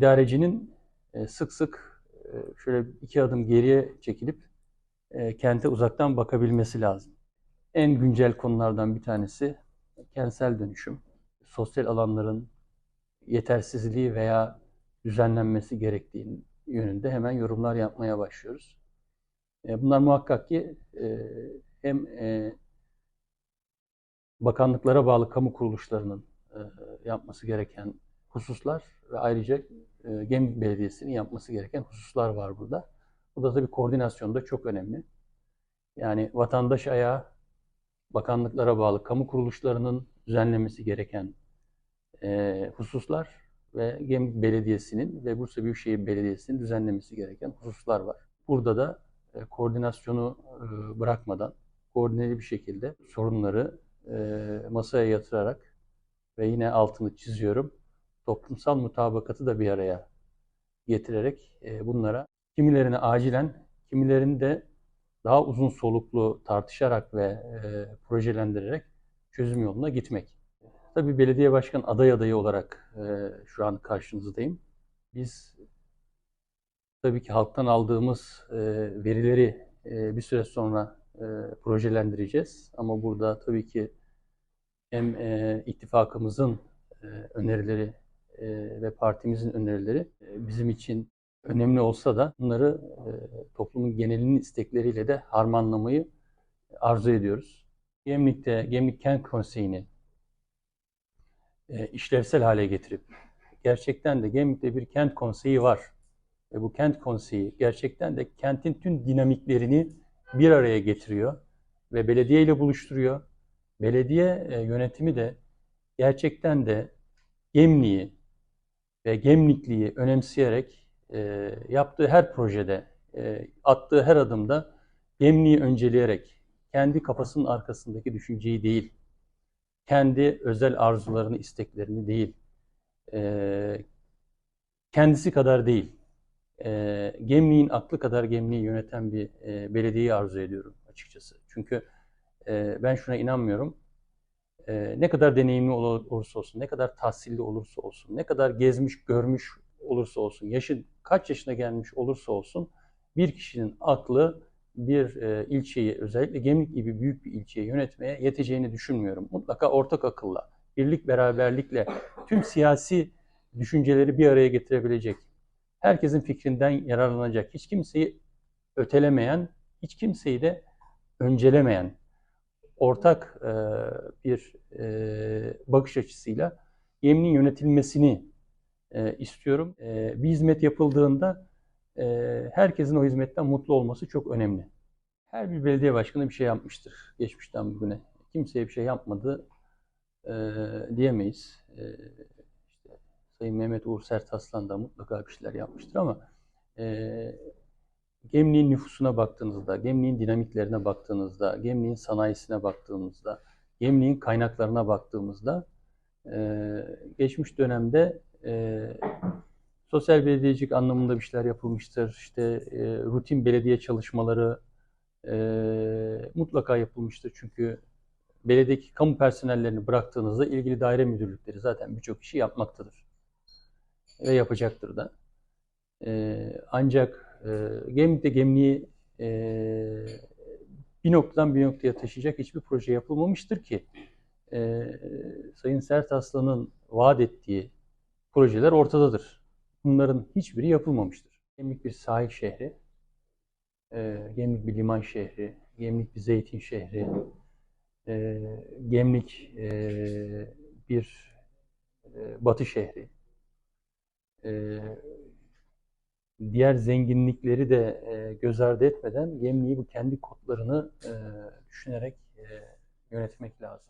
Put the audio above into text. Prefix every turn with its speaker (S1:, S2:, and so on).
S1: idarecinin e, sık sık e, şöyle iki adım geriye çekilip e, kente uzaktan bakabilmesi lazım. En güncel konulardan bir tanesi kentsel dönüşüm. Sosyal alanların yetersizliği veya düzenlenmesi gerektiği yönünde hemen yorumlar yapmaya başlıyoruz. Bunlar muhakkak ki hem bakanlıklara bağlı kamu kuruluşlarının yapması gereken hususlar ve ayrıca e, Gemlik Belediyesi'nin yapması gereken hususlar var burada. Bu da tabii koordinasyon da çok önemli. Yani vatandaş ayağı bakanlıklara bağlı kamu kuruluşlarının düzenlemesi gereken e, hususlar ve Gemlik Belediyesi'nin ve Bursa Büyükşehir Belediyesi'nin düzenlemesi gereken hususlar var. Burada da e, koordinasyonu e, bırakmadan koordineli bir şekilde sorunları e, masaya yatırarak ve yine altını çiziyorum toplumsal mutabakatı da bir araya getirerek e, bunlara kimilerini acilen, kimilerini de daha uzun soluklu tartışarak ve e, projelendirerek çözüm yoluna gitmek. Tabii belediye başkan aday adayı olarak e, şu an karşınızdayım. Biz tabii ki halktan aldığımız verileri bir süre sonra projelendireceğiz. Ama burada tabii ki hem ittifakımızın önerileri ve partimizin önerileri e, bizim için önemli olsa da bunları e, toplumun genelinin istekleriyle de harmanlamayı arzu ediyoruz. Gemlik'te Gemlik Kent Konseyi'ni işlevsel hale getirip gerçekten de Gemlik'te bir kent konseyi var ve bu kent konseyi gerçekten de kentin tüm dinamiklerini bir araya getiriyor ve belediye ile buluşturuyor. Belediye yönetimi de gerçekten de Gemliği ve Gemlikliği önemseyerek e, yaptığı her projede, e, attığı her adımda Gemliği önceleyerek kendi kafasının arkasındaki düşünceyi değil, kendi özel arzularını, isteklerini değil, e, kendisi kadar değil, e, Gemliğin aklı kadar Gemliği yöneten bir e, belediyeyi arzu ediyorum açıkçası. Çünkü e, ben şuna inanmıyorum e, ne kadar deneyimli olursa olsun, ne kadar tahsilli olursa olsun, ne kadar gezmiş, görmüş olursa olsun, yaşı kaç yaşına gelmiş olursa olsun bir kişinin aklı bir e, ilçeyi özellikle Gemlik gibi büyük bir ilçeyi yönetmeye yeteceğini düşünmüyorum. Mutlaka ortak akılla, birlik beraberlikle tüm siyasi düşünceleri bir araya getirebilecek, herkesin fikrinden yararlanacak, hiç kimseyi ötelemeyen, hiç kimseyi de öncelemeyen ortak e, bir e, bakış açısıyla yemin yönetilmesini e, istiyorum. E, bir hizmet yapıldığında e, herkesin o hizmetten mutlu olması çok önemli. Her bir belediye başkanı bir şey yapmıştır geçmişten bugüne. Kimseye bir şey yapmadı e, diyemeyiz. E, işte, Sayın Mehmet Uğur Sertaslan da mutlaka bir şeyler yapmıştır ama e, Gemliğin nüfusuna baktığınızda, Gemliğin dinamiklerine baktığınızda, Gemliğin sanayisine baktığımızda, Gemliğin kaynaklarına baktığımızda e, geçmiş dönemde e, sosyal belediyecilik anlamında bir şeyler yapılmıştır. İşte e, rutin belediye çalışmaları e, mutlaka yapılmıştır. Çünkü belediyedeki kamu personellerini bıraktığınızda ilgili daire müdürlükleri zaten birçok işi yapmaktadır. Ve yapacaktır da. E, ancak e, Gemlik'te Gemliği e, bir noktadan bir noktaya taşıyacak hiçbir proje yapılmamıştır ki e, Sayın Sert Aslan'ın vaat ettiği projeler ortadadır. Bunların hiçbiri yapılmamıştır. Gemlik bir sahil şehri, e, Gemlik bir liman şehri, Gemlik bir zeytin şehri, e, Gemlik e, bir e, batı şehri. E, diğer zenginlikleri de e, göz ardı etmeden Gemliği bu kendi kodlarını e, düşünerek e, yönetmek lazım.